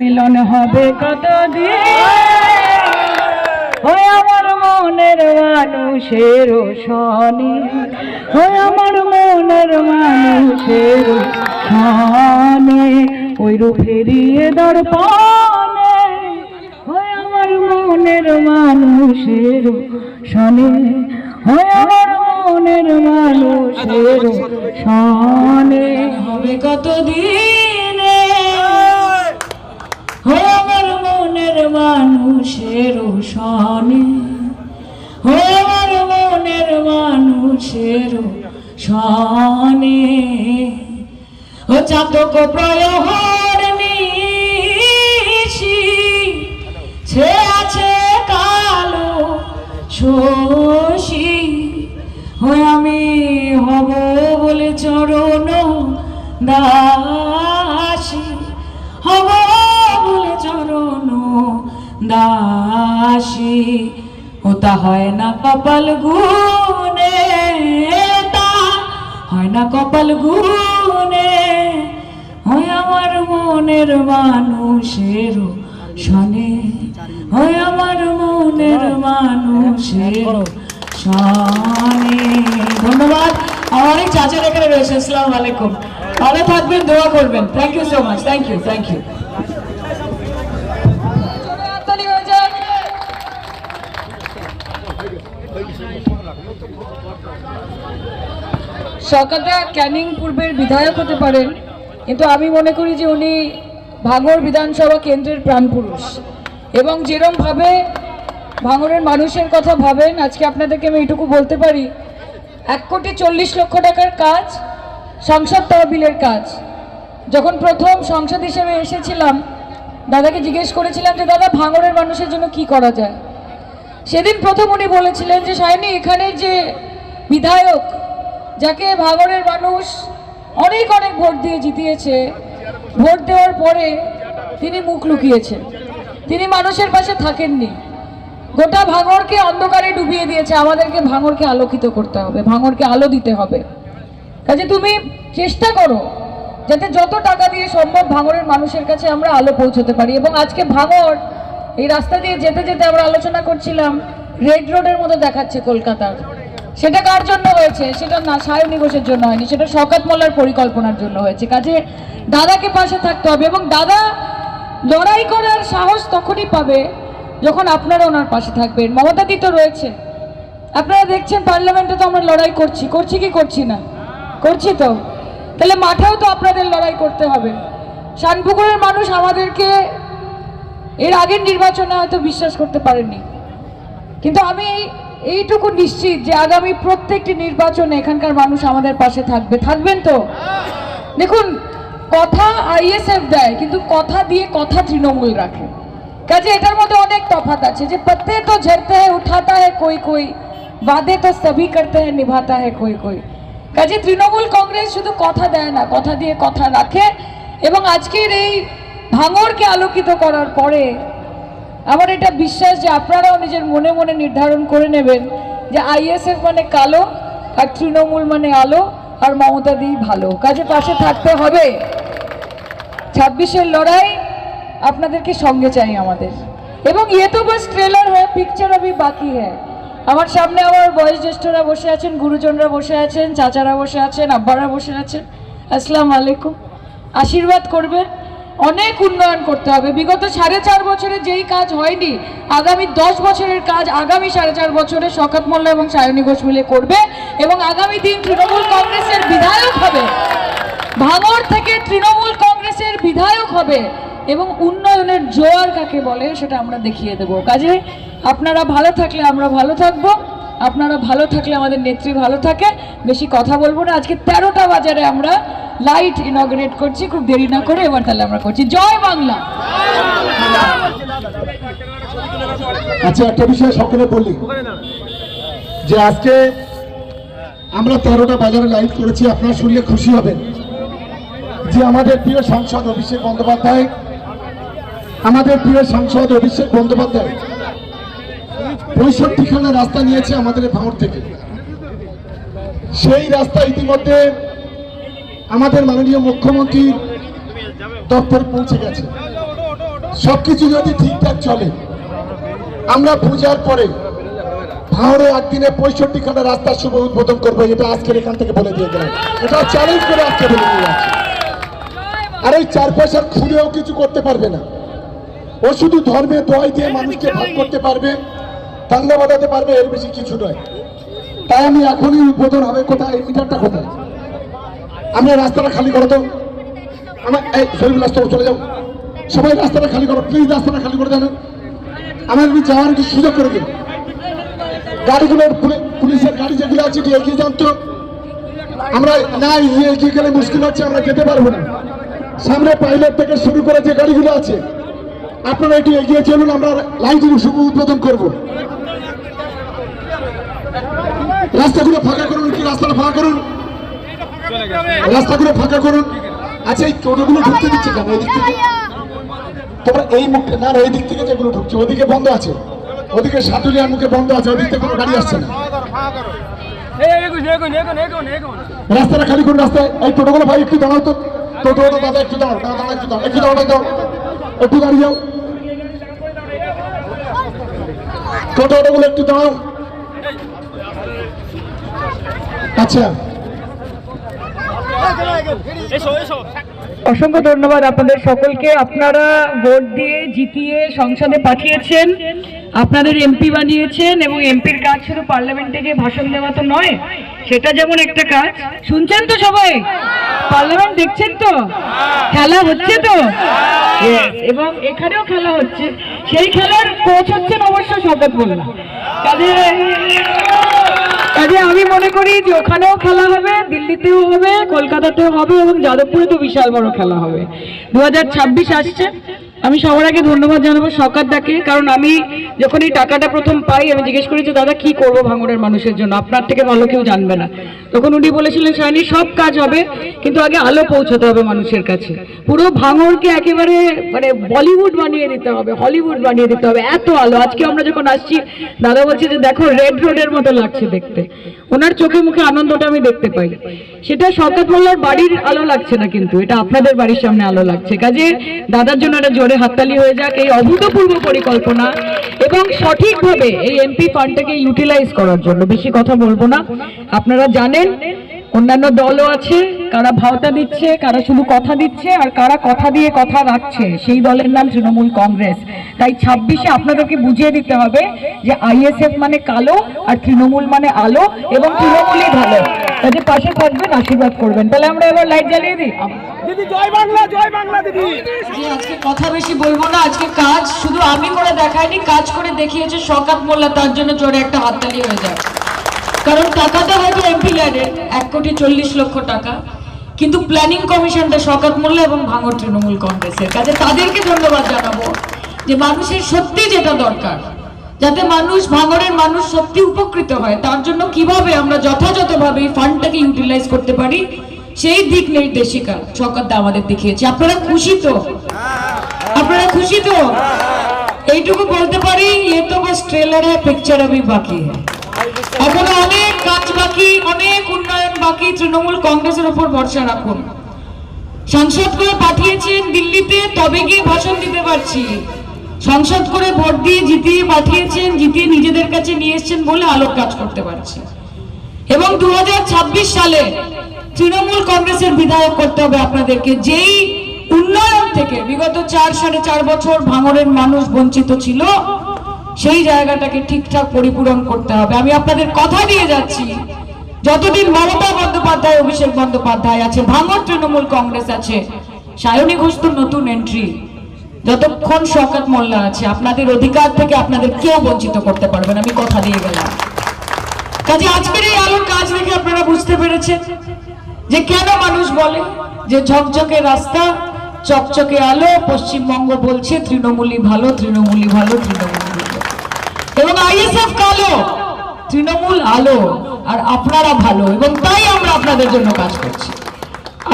মিলন হবে কতদিন? ওই আমার মনের মানুষের শনি। ওই আমার মনের মানুষের শনি। ওই রূপ ফেরিয়ে দর্পণে ওই আমার মনের মানুষের শনি। ওই আমার মনের মানুষের শনি। হবে কতদিনে ও আমার মনের মানুষের শনি। ও আমার মনের মানুষের শনি। ও চাতক প্রয়হর নিশি, সে আছে কালো শশী। হয় আমি হব বলে চরণ দাসী দাসী ওটা হয় না কপাল গুনে তা হয় না কপাল গুনে হয় আমার মনের মানুষের শনে হয় আমার মনের মানুষের শনে ধন্যবাদ। আমার অনেক চাচার এখানে রয়েছে, আসসালামু আলাইকুম। ভালো থাকবেন, দোয়া করবেন। Thank you so much thank you thank you সকালটা ক্যানিং পূর্বের বিধায়ক হতে পারেন, কিন্তু আমি মনে করি যে উনি ভাঙড় বিধানসভা কেন্দ্রের প্রাণপুরুষ। এবং যেরমভাবে ভাঙড়ের মানুষের কথা ভাবেন, আজকে আপনাদেরকে আমি এইটুকু বলতে পারি, এক কোটি চল্লিশ লক্ষ টাকার কাজ, সংসদ তহবিলের কাজ। যখন প্রথম সংসদ হিসেবে এসেছিলাম, দাদাকে জিজ্ঞেস করেছিলাম যে, দাদা, ভাঙড়ের মানুষের জন্য কি করা যায়? সেদিন প্রথম উনি বলেছিলেন যে, সায়নী এখানের যে বিধায়ক যাকে ভাগরের মানুষ অনেক অনেক ভোট দিয়ে জিতিয়েছে, ভোট দেওয়ার পরে তিনি মুখ লুকিয়েছেন তিনি মানুষের পাশে থাকেননি। গোটা ভাঙরকে অন্ধকারে ডুবিয়ে দিয়েছে। আমাদেরকে ভাঙরকে আলোকিত করতে হবে, ভাঙরকে আলো দিতে হবে। কাজে তুমি চেষ্টা করো যাতে যত টাকা দিয়ে সম্ভব ভাঙরের মানুষের কাছে আমরা আলো পৌঁছতে পারি। এবং আজকে ভাঙর এই রাস্তা দিয়ে যেতে যেতে আমরা আলোচনা করছিলাম, রেড রোডের মতো দেখাচ্ছে কলকাতার। সেটা কার জন্য হয়েছে? সেটা না সায়নী ঘোষের জন্য হয়নি, সেটা শকাত মোল্লার পরিকল্পনার জন্য হয়েছে। কাজে দাদাকে পাশে থাকতে হবে এবং দাদা লড়াই করার সাহস তখনই পাবে যখন আপনারা ওনার পাশে থাকবেন। মমতাদি তো রয়েছে। আপনারা দেখছেন পার্লামেন্টে তো আমরা লড়াই করছি। করছি কি করছি না? করছি তো। তাহলে মাঠেও তো আপনাদের লড়াই করতে হবে। শানপুকুরের মানুষ আমাদেরকে এর আগের নির্বাচনে হয়তো বিশ্বাস করতে পারেননি কিন্তু আমি এইটুকু নিশ্চিত যে আগামী প্রত্যেকটি নির্বাচনে এখানকার মানুষ আমাদের পাশে থাকবে। থাকবেন তো? দেখুন, কথা আইএসএফ দেয়, কিন্তু কথা দিয়ে কথা তৃণমূল রাখে। কাজে এটার মধ্যে অনেক তফাৎ আছে যে পত্তে তো ঝরতে হ্যাঁ উঠাতা হ্যাঁ কই কই, বাদে তো সবই করতে হ্যাঁ নিভাতা হ্যাঁ কই কই। কাজে তৃণমূল কংগ্রেস শুধু কথা দেয় না, কথা দিয়ে কথা রাখে। এবং আজকের এই ভাঙরকে আলোকিত করার পরে আমার এটা বিশ্বাস যে আপনারাও নিজের মনে মনে নির্ধারণ করে নেবেন যে আইএসএফ মানে কালো আর তৃণমূল মানে আলো আর মমতা দিই ভালো। কাজে পাশে থাকতে হবে। ছাব্বিশের লড়াই আপনাদেরকে সঙ্গে চাই আমাদের। এবং ইয়ে তো বাস ট্রেলার হ্যাঁ পিকচার अभी বাকি হ্যাঁ। আমার সামনে আমার বয়োজ্যেষ্ঠরা বসে আছেন, গুরুজনরা বসে আছেন, চাচারা বসে আছেন, আব্বারা বসে আছেন। আসসালাম আলাইকুম। আশীর্বাদ করবেন। অনেক উন্নয়ন করতে হবে। বিগত সাড়ে চার বছরে যেই কাজ হয়নি, আগামী দশ বছরের কাজ আগামী সাড়ে চার বছরে শকাত মোল্লা এবং সায়নী ঘোষ মিলে করবে এবং আগামী দিন তৃণমূল কংগ্রেসের বিধায়ক হবে। ভাঙর থেকে তৃণমূল কংগ্রেসের বিধায়ক হবে এবং উন্নয়নের জোয়ার কাকে বলে সেটা আমরা দেখিয়ে দেবো। কাজে আপনারা ভালো থাকলে আমরা ভালো থাকব, আপনারা ভালো থাকলে আমাদের নেত্রী ভালো থাকে। বেশি কথা বলব না। আজকে তেরোটা বাজারে আমরা লাইট ইনগ্রেট করছি, খুব দেরি না করে এবার তাহলে আমরা করছি। জয় বাংলা! আচ্ছা একটা বিষয় সকলে বলি। যে আজকে আমরা তেরোটা বাজারে লাইভ করেছি, আপনারা শুনলে খুশি হবেন। যে আমাদের প্রিয় সাংসদ অভিষেক বন্দ্যোপাধ্যায়, আমাদের প্রিয় সাংসদ অভিষেক বন্দ্যোপাধ্যায় পঁয়ষট্টিখানা রাস্তা নিয়েছে আমাদের ভাঙড় থেকে। সেই রাস্তা ইতিমধ্যে আমাদের মাননীয় মুখ্যমন্ত্রীর দপ্তরে পৌঁছে গেছে। সবকিছু যদি ঠিকঠাক চলে, আমরা পূজার পরে ভাঁড়ে একদিনে পঁয়ষট্টি খানা রাস্তার শুভ উদ্বোধন করব, এটা আজকের এখান থেকে বলে দিয়ে গেলাম। এটা চ্যালেঞ্জ করে আজকে বলে দিয়ে যাচ্ছি। আর এই চার পয়সার খুঁড়েও কিছু করতে পারবে না। ও শুধু ধর্মে দয় দিয়ে মানুষকে ভাগ করতে পারবে, দাঙ্গা বাঁধাতে পারবে, এর বেশি কিছু নয়। তাই আমি এখনই উদ্বোধন হবে, কোথায়? মিটারটা কোথায়? আমরা রাস্তাটা খালি করো তো। আমার এই, শরীফুল রাস্তা চলে যাও। সবাই রাস্তাটা খালি করো প্লিজ রাস্তাটা খালি করে জানেন আমার যাওয়ার একটু সুযোগ করে দিন। গাড়িগুলোর পুলি- পুলিশের গাড়ি যেগুলো আছে একটু এগিয়ে যান তো। আমরা না এগিয়ে গেলে মুশকিল হচ্ছে, আমরা যেতে পারব না। সামনে পাইলট থেকে শুরু করে যে গাড়িগুলো আছে, আপনারা একটু এগিয়ে চলুন, আমরা লাইটিং শুভ উদ্বোধন করব। রাস্তাগুলো ফাঁকা করুন, একটু রাস্তাটা ফাঁকা করুন। রাস্তাগুলো ফাঁকা করুন। আচ্ছা এই টোটোগুলো ঢুকতে দিচ্ছে কেন? ওই দিক থেকে? তোমরা এই মুখে না এই দিক থেকে যেগুলো ঢুকছে ওদিকে বন্ধ আছে। ওদিকে সাতুলিয়ার মুখে বন্ধ আছে ওদিক থেকে কোনো গাড়ি আসছে না। রাস্তাটা খালি করুন রাস্তায়। এই টোটোগুলো ভাই একটু দাঁড়াও তো। টোটো দাদা একটু দাঁড়াও দাদা একটু দাঁড়াও একটু দাঁড়াও দাও একটু দাঁড়িয়ে যাও। টোটো টোটোগুলো একটু দাঁড়াও। আচ্ছা। অসংখ্য ধন্যবাদ আপনাদের সকলকে। আপনারা ভোট দিয়ে জিতিয়ে সংসদে পাঠিয়েছেন। আপনাদের এমপি বানিয়েছেন এবং এমপির কাজ শুধু পার্লামেন্টে গিয়ে ভাষণ দেওয়া তো নয়, সেটা যেমন একটা কাজ। শুনছেন তো সবাই? পার্লামেন্ট দেখছেন তো? খেলা হচ্ছে তো? এবং এখানেও খেলা হচ্ছে। সেই খেলার কোচ হচ্ছেন অবশ্য শপথ বললাম কাজে কাজে আমি মনে করি যে ওখানেও খেলা হবে, দিল্লিতেও হবে, কলকাতাতেও হবে এবং যাদবপুরে তো বিশাল বড় খেলা হবে। দু হাজার ছাব্বিশ আসছে। আমি সবার আগে ধন্যবাদ জানাব সরকারদাকে কারণ আমি যখন এই টাকাটা প্রথম পাই, আমি জিজ্ঞেস করি যে, দাদা, কি করব ভাঙড়ের মানুষের জন্য? আপনার থেকে ভালো কেউ জানবে না। তখন উনি বলেছিলেন, সায়নী, সব কাজ হবে, কিন্তু আগে আলো পৌঁছাতে হবে মানুষের কাছে। পুরো ভাঙড়কে একেবারে মানে বলিউড বানিয়ে দিতে হবে, হলিউড বানিয়ে দিতে হবে, এত আলো। আজকে আমরা যখন আসছি, দাদা বলছে যে, দেখো, রেড রোডের মতো লাগছে দেখতে। ওনার চোখে মুখে আনন্দটা আমি দেখতে পাই। সেটা শওকত মোল্লার বাড়ির আলো লাগছে না কিন্তু, এটা আপনাদের বাড়ির সামনে আলো লাগছে। কাজে দাদার জন্য একটা জোরে হাততালি হয়ে যাক, এই অভূতপূর্ব পরিকল্পনা এবং সঠিকভাবে এই এমপি ফান্ডটাকে ইউটিলাইজ করার জন্য। বেশি কথা বলব না। আপনারা জানেন অন্যান্য দলও আছে কারা ভাওতা দিচ্ছে কারা শুধু কথা দিচ্ছে আর কারা কথা দিয়ে কথা রাখছে। সেই দলের নাম তৃণমূল কংগ্রেস। তাই ছাব্বিশে আপনাদেরকে বুঝিয়ে দিতে হবে যে আইএসএফ মানে কালো আর তৃণমূল মানে আলো এবং তৃণমূলই ভালো। তাদের পাশে থাকবেন আশীর্বাদ করবেন। তাহলে আমরা এবার লাইট জ্বালিয়ে দিই। যে আজকে কথা বেশি বলব না আজকে কাজ শুধু আমি করে দেখাইনি কাজ করে দেখিয়েছে শকাত মোল্লা তার জন্য জোরে একটা হাততালি হয়ে যায়। কারণ টাকাটা হয়তো এমপি ল্যাডের এক কোটি চল্লিশ লক্ষ টাকা। কিন্তু প্ল্যানিং কমিশনটা শকাত মোল্লা এবং ভাঙর তৃণমূল কংগ্রেসের। কাজে তাদেরকে ধন্যবাদ জানাব যে মানুষের সত্যি যেটা দরকার, যাতে মানুষ ভাঙরের মানুষ সত্যি উপকৃত হয়, তার জন্য কীভাবে আমরা যথাযথভাবে এই ফান্ডটাকে ইউটিলাইজ করতে পারি, সেই দিক নির্দেশিকা শকাত আমাদের দেখিয়েছে। আপনারা খুশি তো? আপনারা খুশি তো? এইটুকু বলতে পারি এ তো বাস ট্রেলার হ্যাঁ পিকচার আমি বাকি। হ্যাঁ এখনও অনেক কাজ বাকি, অনেক উন্নয়ন বাকি, তৃণমূল কংগ্রেসের উপর ভরসা রাখুন। সংসদ করে পাঠিয়েছেন দিল্লিতে, তবে গিয়ে ভাষণ দিতে পারছি। সংসদ করে ভোট দিয়ে জিতিয়ে পাঠিয়েছেন, জিতিয়ে নিজেদের কাছে নিয়ে এসছেন বলে আলোর কাজ করতে পারছি। এবং দু হাজার ছাব্বিশ সালে তৃণমূল কংগ্রেসের বিধায়ক করতে হবে আপনাদেরকে। যেই উন্নয়ন থেকে বিগত চার, সাড়ে চার বছর ভাঙরের মানুষ বঞ্চিত ছিল সেই জায়গাটাকে ঠিকঠাক পরিপূরণ করতে হবে। আমি আপনাদের কথা দিয়ে যাচ্ছি। যতদিন মমতা বন্দ্যোপাধ্যায়, অভিষেক বন্দ্যোপাধ্যায় আছে ভাঙর তৃণমূল কংগ্রেস আছে, সায়নী ঘোষ তো নতুন এন্ট্রি যতক্ষণ শওকত মোল্লা আছে, আপনাদের অধিকার থেকে আপনাদের কেউ বঞ্চিত করতে পারবেন আমি কথা দিয়ে গেলাম। কাজে আজকের এই আলোর কাজ দেখে আপনারা বুঝতে পেরেছেন যে কেন মানুষ বলে যে ঝকঝকে রাস্তা, চকচকে আলো, পশ্চিমবঙ্গ বলছে তৃণমূলই ভালো তৃণমূলী ভালো তৃণমূলী ভালো। এবং আইএসএফ কালো, তৃণমূল আলো, আর আপনারা ভালো, এবং তাই আমরা আপনাদের জন্য কাজ করছি।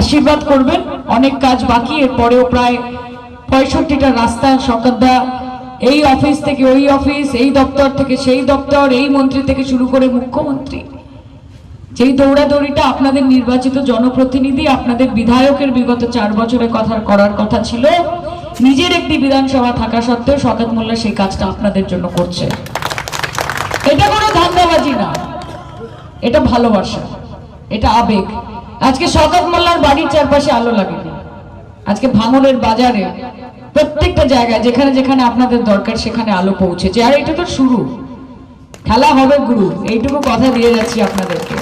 আশীর্বাদ করবেন, অনেক কাজ বাকি, এরপরেও প্রায় পঁয়ষট্টিটা রাস্তা শকতদা এই অফিস থেকে ওই অফিস, এই দপ্তর থেকে সেই দপ্তর, এই মন্ত্রী থেকে শুরু করে মুখ্যমন্ত্রী। যেই দৌড়াদৌড়িটা আপনাদের নির্বাচিত জনপ্রতিনিধি, আপনাদের বিধায়কের বিগত চার বছরের কথা করার কথা ছিল, নিজের একটি বিধানসভা থাকা সত্ত্বেও শকাত মোল্লা সেই কাজটা আপনাদের জন্য করছে। এটা কোনো ধান্দাবাজি না। এটা ভালোবাসা। এটা আবেগ। আজকে শকাত মোল্লার বাড়ির চারপাশে আলো লাগেনি। আজকে ভাঙনের বাজারে প্রত্যেকটা জায়গায়, যেখানে যেখানে আপনাদের দরকার, সেখানে আলো পৌঁছেছে। আর এটা তো শুরু। খেলা হবে গুরু। এইটুকু কথা দিয়ে যাচ্ছি আপনাদেরকে।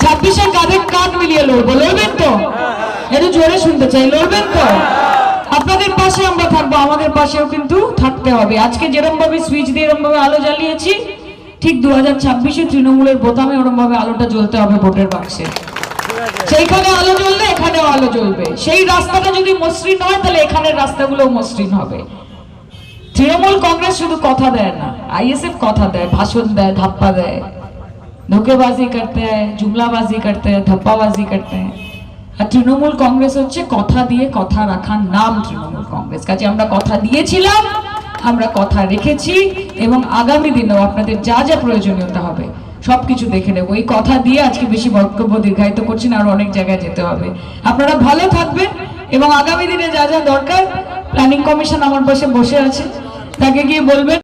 ছাব্বিশে কাঁধে কাঁধ মিলিয়ে লড়বো। লড়বেন তো? একটু জোরে শুনতে চাই। লড়বেন তো? আপনাদের পাশে আমরা থাকব, আমাদের পাশেও কিন্তু থাকতে হবে। আজকে যেরকম ভাবে সুইচ দিয়ে এরকম ভাবে আলো জ্বালিয়েছি ঠিক দু হাজার ছাব্বিশে তৃণমূলের বোতামে ওরকম ভাবে আলোটা জ্বলতে হবে ভোটের বাক্সে। সেইখানে আলো জ্বললে এখানেও আলো জ্বলবে। সেই রাস্তাটা যদি মসৃণ হয়, তাহলে এখানের রাস্তাগুলো মসৃণ হবে। তৃণমূল কংগ্রেস শুধু কথা দেয় না আইএসএফ কথা দেয়, ভাষণ দেয়, ধাপ্পা দেয়। ধোকেবাজি করতে হয় জুমলাবাজি করতে হয় ধপ্পাবাজি করতে। হয় আর তৃণমূল কংগ্রেস হচ্ছে কথা দিয়ে কথা রাখার নাম তৃণমূল কংগ্রেস। কাজে আমরা কথা দিয়েছিলাম আমরা কথা রেখেছি এবং আগামী দিনেও আপনাদের যা যা প্রয়োজনীয়তা হবে, সবকিছু দেখে নেব। এই কথা দিয়ে আজকে বেশি বক্তব্য দীর্ঘায়িত করছি না, আরও অনেক জায়গায় যেতে হবে। আপনারা ভালো থাকবেন এবং আগামী দিনে যা যা দরকার প্ল্যানিং কমিশন আমার পাশে বসে আছে। তাকে গিয়ে বলবেন